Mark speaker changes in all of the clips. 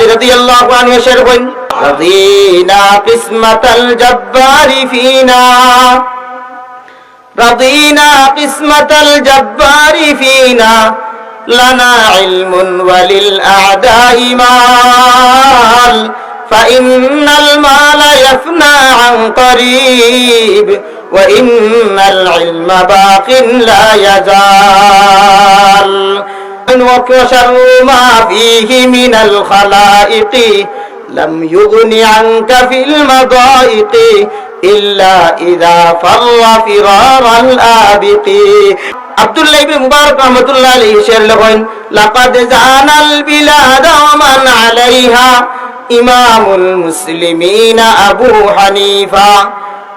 Speaker 1: আলী রাদিয়াল্লাহু আনহু শের কইন রাদিনা কিসমাতাল জাব্বারি ফিনা رضينا قسمة الجبار فينا لنا علم وللأعداء مال فإن المال يفنى عن قريب وإن العلم باق لا يزال وكشر ما فيه من الخلائق. لم يغن عنك في المضائق إلا إذا فر فرار الآبق. عبد الله بن مبارك رحمة الله عليه شعر لغن لقد زان البلاد ومن عليها إمام المسلمين أبو حنيفة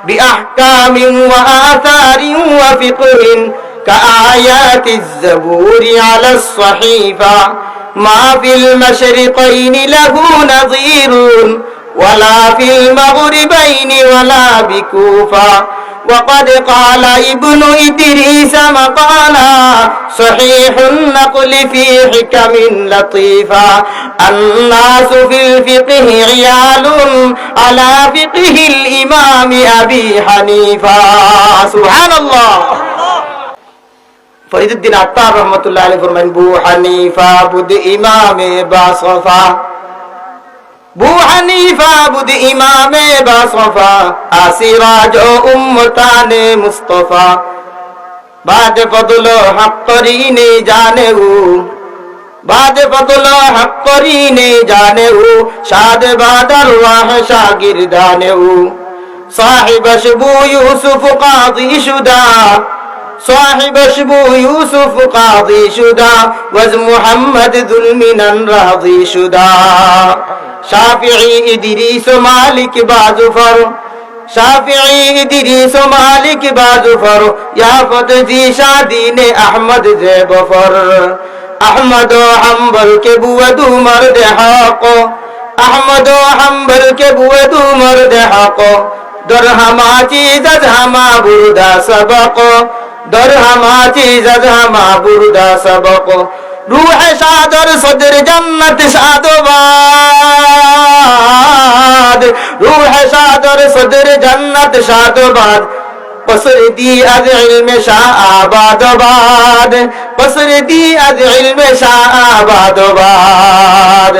Speaker 1: بأحكام وآثار وفقه. كآيات الزبور على الصحيفة ما في المشرقين له نظير ولا في المغربين ولا بكوفا وقد قال ابن إدريس مقالا صحيح النقل في حكم لطيفا الناس في الفقه عيال على فقه الإمام أبي حنيفة. سبحان الله. ফরিদুদ্দিন আত্মার রহমতুল্লাহ আলী ফরমান বু হানিফা বুদ ইমামে বা সফা বু হানিফা বুদ ইমামে বা সফা আসিরাজ উম্মতানে মুস্তফা। বাদ ফদল হক করিনে জানে উ বাদ ফদল হক করিনে জানে উ সাদ বাদার ওয়াহ শাগির দানে ইউসুফ কাযী শুদা صاحب شبو يوسف قاضي شدا وز محمد ذو المنن راضي شدا شافعي إدريس مالك بازفر شافعي إدريس مالك بازفر يا فتزي شادين أحمد زيبفر أحمد حنبل كبود مرد حق أحمد حنبل كبود مرد حق درهما چیز از ہما بردا سبق درهما چیز از ہما بردا سبق দরহাম আজিজ আজহামা বুরদা সবক। রুহে সাদর সদর জান্নাত সাদবাদ। রুহে সাদর সদর জান্নাত সাদবাদ। পসরদি আজ ইলমে শাহ আবাদাবাদ পসরদি আজ ইলমে শাহ আবাদাবাদ